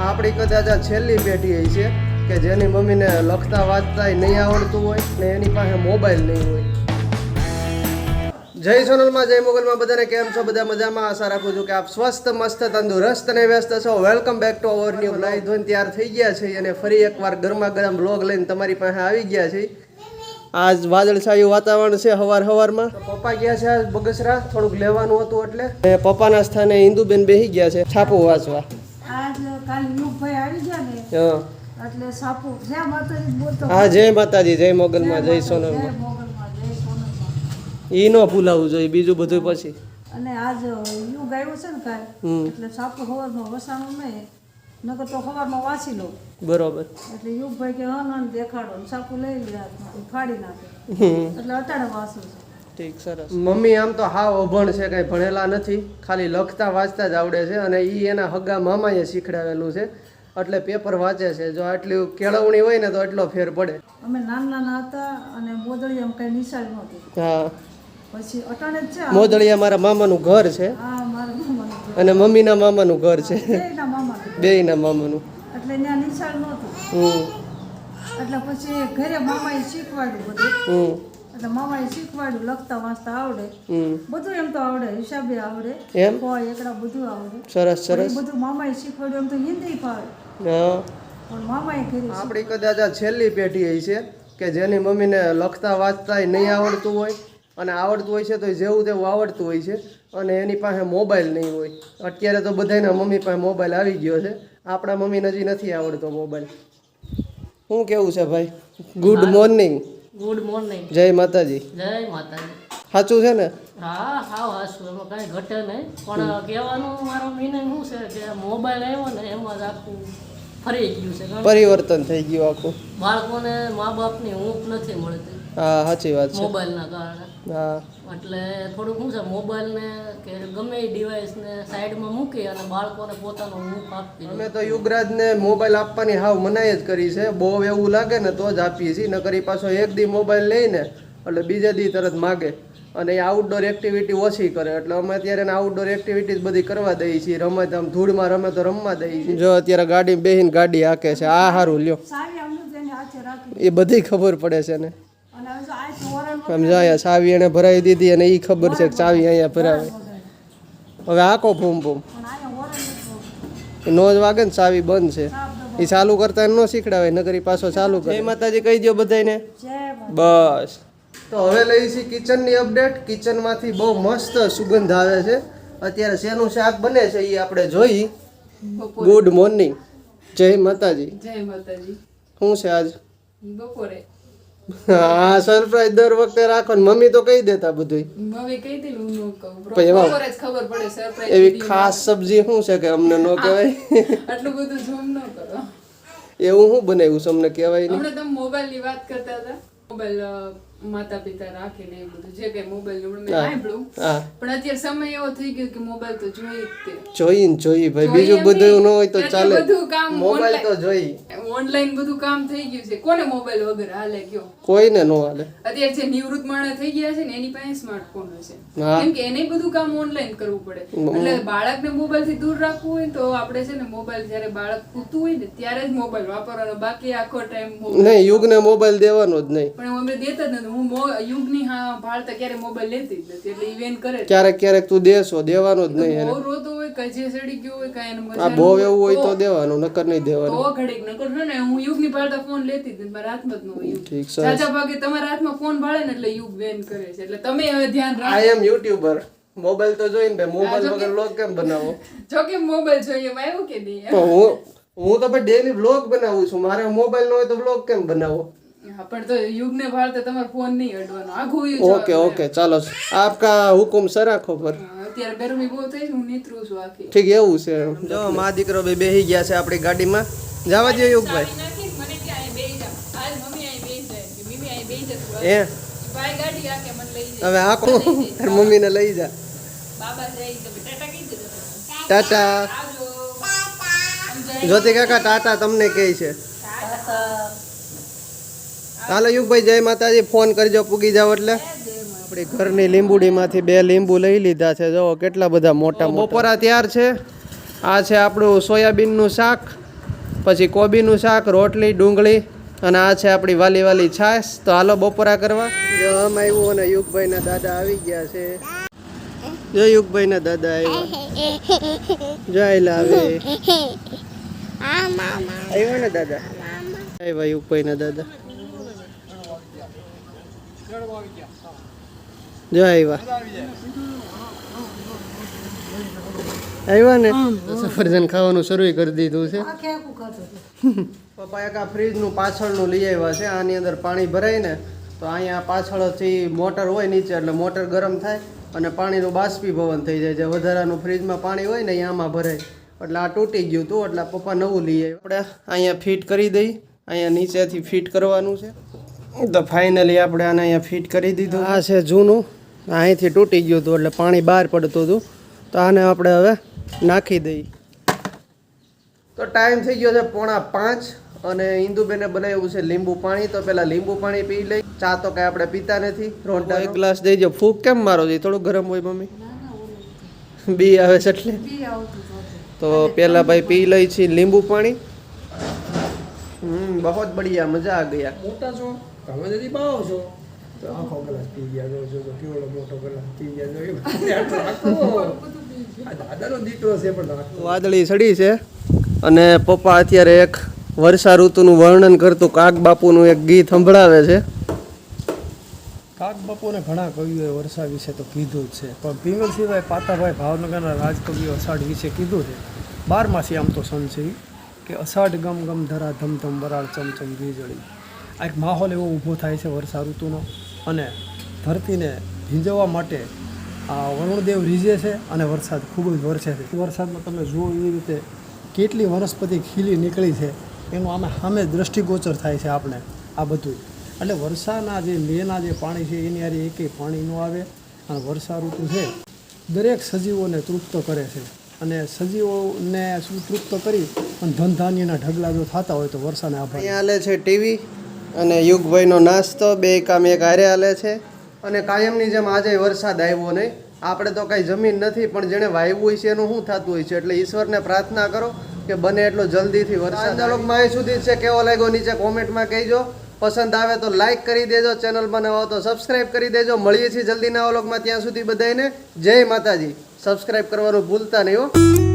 આપણી કદાચ આ છેલ્લી પેઢી એ છે કે જેની મમ્મીને લખતા, વાંચતા નહીં આવડતું હોય ને એની પાસે મોબાઈલ નહીં હોય. જય સોનલમાં, જય મોગલમાં, બધાને કેમ છો? બધા મજામાં? આશા રાખું છું કે આપ સ્વસ્થ, મસ્ત, તંદુરસ્ત અને વ્યસ્ત છો. Welcome back to our new live ધોઈને તૈયાર થઈ ગયા છે અને ફરી એકવાર ગરમા ગરમ બ્લોગ લઈને તમારી પાસે આવી ગયા છે. આજ વાદળછાયું વાતાવરણ છે હવાર હવારમાં. પપ્પા ગયા છે બગસરા. થોડુંક લેવાનું હતું એટલે. પપ્પાના સ્થાને ઇન્દુબેન બેસી ગયા છે છાપું વાંચવા. આજ કાલ યુગભાઈ આવી ગયા ને એટલે સાપુ જય માતાજી બોલતો હા જય માતાજી જય મોગલમાં જય જય સોનલમાં. મોગલમાં જય સોનલમાં. ઈ નો ભૂલાવવું જોઈએ બીજું બધું પછી. અને આજ યુગ આવ્યો છે ને કાલ એટલે સાપુ સવારમાં વસાણું નહીં નકર તો સવારમાં વાસી લો. બરોબર. એટલે યુગભાઈ કે હન હન દેખાડો. ને સાપુ લઈ લે ફાડી નાખે. એટલે અટાણે વાસું છું. ઠીક સરસ. મમ્મી આમ તો હાવ અભણ છે કાંઈ ભણેલા નથી. ખાલી લખતા વાંચતા જ આવડે છે અને એ એના હગા મામાએ શીખડાવેલું છે. એટલે પેપર વાંચે છે. જો આટલી કેળવણી હોય ને તો એટલો ફેર પડે. અમે નાના નાના હતા અને મોદળી એમ કઈ નિશાળ નહોતી. હા. પછી અટાણે જ છે મોદળિયા મારા મામાનું ઘર છે. આ મારા મામાનું અને મમ્મીના મામાનું ઘર છે. બેયના મામાનું એટલે ત્યાં નિશાળ નહોતું. હમ. એટલે પછી ઘરે મામાએ શીખવાડ્યું બધું. એટલે મામાએ શીખવાડ્યું લખતા વાંચતા આવડે. હમ. બધું એમ તો આવડે હિસાબે આવડે. એમ? હોય એકડા બધું આવડે. સરસ સરસ. બધું મામાએ શીખવાડ્યું એમ તો હિન્દી ફાવે હા. પણ મામાએ કર્યું આપણી કદાચ આ છેલ્લી પેઢી એ છે કે જેની મમ્મીને લખતા વાંચતા નહીં આવડતું હોય અને આવડતું હોય છે તો જેવું તેવું આવડતું હોય છે અને એની પાસે મોબાઈલ નહીં હોય. અત્યારે તો બધાના મમ્મી પાસે મોબાઈલ આવી ગયો છે. આપણા મમ્મીને હજી નથી આવડતો મોબાઈલ. શું કેવું છે ભાઈ? ગુડ મોર્નિંગ ગુડ મોર્નિંગ જય માતાજી. જય માતાજી. સાચું છે ને? હા હા સાચું એમાં કાંઈ ઘટે નહીં. પણ કહેવાનું મારો મિનિંગ શું છે કે મોબાઈલ આવ્યો ને એમાં જ આખું ફરી ગયું છે. પરિવર્તન થઈ ગયું આખું. બાળકોને મા બાપની ઊંઘ નથી મળતી. હા સાચી વાત છે. મોબાઈલના કારણે. હા. એટલે થોડુંક શું છે મોબાઈલને કે ગમે એ ડિવાઇસને સાઈડમાં મૂકી અને બાળકોને પોતાનો મુખ આપી અમે તો યુગરાજને મોબાઈલ આપવાની હાવ મનાઈ જ કરી છે. બહુ એવું લાગે ને તો જ આપીએ છીએ. નકર એ પાછો એક દી મોબાઈલ લઈને એટલે બીજા દી તરત માગે. અને એ આઉટડોર એક્ટિવિટી ઓછી કરે. એટલે અમે અત્યારે એને આઉટડોર એક્ટિવિટીઝ બધી કરવા દઈએ છીએ. રમત આમ ધૂળમાં રમે તો રમવા દઈએ છીએ. જો અત્યારે ગાડી બેહીને ગાડી હાકે છે. આ સારું લ્યો એ બધી ખબર પડે છે ને આમ ચાવી એને ભરાવી દીધી અને એ ખબર છે કે ચાવી અહીંયા ભરાવે. હવે આખો ફૂમ ફૂમ નો જ વાગે ને ચાવી બંધ છે. એ ચાલુ કરતા ન શીખડાવે નગરી પાછો ચાલુ કરે. જય માતાજી કહી દો બધાને બસ. તો હવે લઈ છે કિચનની અપડેટ કિચનમાંથી બહુ મસ્ત સુગંધ આવે છે. અત્યારે શેનું શાક બને છે એ આપણે જોઈ. ગુડ મોર્નિંગ જય માતાજી. જય માતાજી. શું છે આજ? બપોરે. હા સરપ્રાઈઝ દર વખતે રાખો ને મમ્મી તો કહી દેતા બધું મમ્મી કહી દે હું ન કહું જ ખબર પડે સરપ્રાઈઝ એવી ખાસ સબ્જી શું છે કે અમને ન કહેવાય? આટલું બધું ઝૂમ ન કરો. એવું શું બનાવ્યું છે અમને કહેવાય નહીં. હમણાં તમે મોબાઈલની વાત કરતા હતા? મોબાઈલ માતા પિતા રાખીને એ બધું. જે કઈ મોબાઈલનું મેં સાંભળ્યું. પણ અત્યારે સમય એવો થઈ ગયો કે મોબાઈલ તો જોઈએ જ તે. જોઈ ને જોઈ ભાઈ બીજું બધું ન હોય તો ચાલે બધું કામ મોબાઈલ તો જોઈ ઓનલાઈન બધું કામ થઈ ગયું છે. કોને મોબાઈલ વગર હાલે કયો કોઈને નો હાલે. અત્યારે જે નિવૃત્ત માણસ થઈ ગયા છે ને એની પાસે સ્માર્ટફોન હશે. કેમ કે એને બધું કામ ઓનલાઈન કરવું પડે. એટલે બાળકને મોબાઈલથી દૂર રાખવું હોય તો આપણે છે ને મોબાઈલ જ્યારે બાળક પૂતું હોય ને ત્યારે જ મોબાઈલ વાપરવાનો. બાકી આખો ટાઈમ નહીં યુગને મોબાઈલ દેવાનો જ નહીં. પણ અમે દેતા જ નથી. હું મો- યુગની હા ભાળતા ક્યારે મોબાઈલ લેતી જ નથી એટલે ઇવેન કરે ક્યારેક ક્યારેક તું દેશો દેવાનો જ નહીં બહુ રોતો હોય કજે સડી ગયો હોય કાંઈ એને આ બહુ એવું હોય તો દેવાનું નકર નહીં દેવાનું. તો ઘડીક નકર છે ને હું યુગની ભાળતા ફોન લેતી જ નથી મારા હાથમાં જ ન હોય ઠીક સરસ. ચાચા ભાગે તમારા હાથમાં ફોન ભાળે ને એટલે યુગ બેન કરે છે એટલે તમે હવે ધ્યાન રાખો. આઈ એમ યુટ્યુબર મોબાઈલ તો જોઈને ભાઈ મોબાઈલ વગર લોગ કેમ બનાવો? જો કે મોબાઈલ જોઈએ આવ્યું કે નહીં? હું હું તો ભાઈ ડેલી બ્લોગ બનાવું છું. મારે મોબાઈલ નો હોય તો બ્લોગ કેમ બનાવો? પણ તો યુગને ભાળતા તમારો ફોન નહીં અડવાનો. આખું યુગ ઓકે ઓકે ચાલો. આપકા હુકુમ સરાખો પર. અત્યારે ગરમી બહુ થઈ હું નીતરું છું આખી. ઠીક એવું છે. જો મા દીકરો બે બેહી ગયા છે આપણી ગાડીમાં. જવા દો યુગભાઈ. એ ભાઈ ગાડી રાખે મને લઈ હવે આખું તાર મમ્મીને લઈ જા. બાબા જાય તો ટાટા જ્યોતિ કાકા ટાટા તમને કહે છે. હાલો યુગભાઈ જય માતાજી. ફોન કરજો પૂગી જાવ એટલે. આપણી ઘરની લીંબુડીમાંથી બે લીંબુ લઈ લીધા છે. જો કેટલા બધા મોટા બપોરા તૈયાર છે. આ છે આપણું સોયાબીનનું શાક પછી કોબીનું શાક રોટલી ડુંગળી અને આ છે આપણી વાલી વાલી છાશ. તો હાલો બપોરા કરવા. જો આમ આવ્યું અને યુગભાઈના દાદા આવી ગયા છે. જો યુગભાઈના દાદા આવ્યા. જય લાવે આવ્યો ને દાદા? આવ્યા યુગભાઈના દાદા. જો આવ્યા આવ્યા ને? સફરજન ખાવાનું શરૂ કરી દીધું છે. પપ્પા એક આ ફ્રીજનું પાછળનું લઈ આવ્યા છે આની અંદર પાણી ભરાય ને તો અહીંયા પાછળથી મોટર હોય નીચે એટલે મોટર ગરમ થાય અને પાણીનું બાષ્પીભવન થઈ જાય. જે વધારાનું ફ્રીજમાં પાણી હોય ને આમાં ભરાય. એટલે આ તૂટી ગયું હતું એટલે પપ્પા નવું લઈ આવ્યા. આપણે અહીંયા ફિટ કરી દઈ. અહીંયા નીચેથી ફિટ કરવાનું છે. તો ફાઇનલી આપણે આને અહીંયા ફિટ કરી દીધું. આ છે જૂનું. અહીંથી તૂટી ગયું હતું એટલે પાણી બહાર પડતું હતું. તો આને આપણે હવે નાખી દઈએ. તો ટાઈમ થઈ ગયો છે પોણા પાંચ અને ઇન્દુબેને બનાવ્યું છે લીંબુ પાણી. તો પેલા લીંબુ પાણી પી લઈ. ચા તો કઈ આપણે પીતા નથી. રોંટા એક ગ્લાસ દઈ દેજો ફૂક કેમ મારો છે? થોડું ગરમ હોય મમ્મી. બી આવે છે એટલે. તો પેલા ભાઈ પી લઈ છે લીંબુ પાણી. હમ બહુ બઢિયા મજા આ ગયા મોટા છો? તમે যদি પાવો છો તો આખો ગ્લાસ પી ગયા જો જો જો કેવડો મોટો ગ્લાસ પી ગયા જો એ દાદાનો દીકરો છે પણ વાદળી સડી છે અને પપ્પા અત્યારે એક વર્ષા ઋતુનું વર્ણન કરતું કાક બાપુનું એક ગીત સંભળાવે છે. કાક બાપુને ઘણા કવિઓએ વર્ષા વિશે તો કીધું જ છે પણ પિંગલ સિવાય પાતાભાઈ ભાવનગરના રાજકવિઓ અષાઢ વિશે કીધું છે. બારમાસી આમ તો સંત છે કે અષાઢ ગમ ગમ ધરા ધમ ધમ વરાળ ચમચમ વીજળી. આ એક માહોલ એવો ઊભો થાય છે વર્ષા ઋતુનો અને ધરતીને ભીંજવવા માટે આ વરુણદેવ રીઝે છે અને વરસાદ ખૂબ જ વરસે છે. વરસાદમાં તમે જુઓ એવી રીતે કેટલી વનસ્પતિ ખીલી નીકળી છે. એનું આમે સામે દ્રષ્ટિગોચર થાય છે આપણે આ બધું એટલે વર્ષાના જે મેના જે પાણી છે એની હારે એકેય પાણી ન આવે અને વર્ષા ઋતુ છે દરેક સજીવોને તૃપ્ત કરે છે. અને સજીવોને શું તૃપ્ત કરી? અને ધન ધાન્યના ઢગલા જો થતા હોય તો વર્ષાને આભાર. અહીંયા છે ટીવી. અને યુગભાઈનો નાસ્તો, બે કામ એક હારે હાલે છે. અને કાયમની જેમ આજે વરસાદ આવ્યો નહીં. આપણે તો કાંઈ જમીન નથી, પણ જેણે વાવ્યું હોય છે એનું શું થતું હોય છે? એટલે ઈશ્વરને પ્રાર્થના કરો કે બને એટલો જલ્દીથી વરસાદ લોકમાં અહીં સુધી છે, કેવો લાગ્યો નીચે કોમેન્ટમાં કહેજો. પસંદ આવે તો લાઈક કરી દેજો ચેનલમાં નવા તો સબસ્ક્રાઈબ કરી દેજો. મળીએ છીએ જલ્દીના નવા ત્યાં સુધી બધાને જય માતાજી. સબસ્ક્રાઈબ કરવાનું ભૂલતા નહીં હો.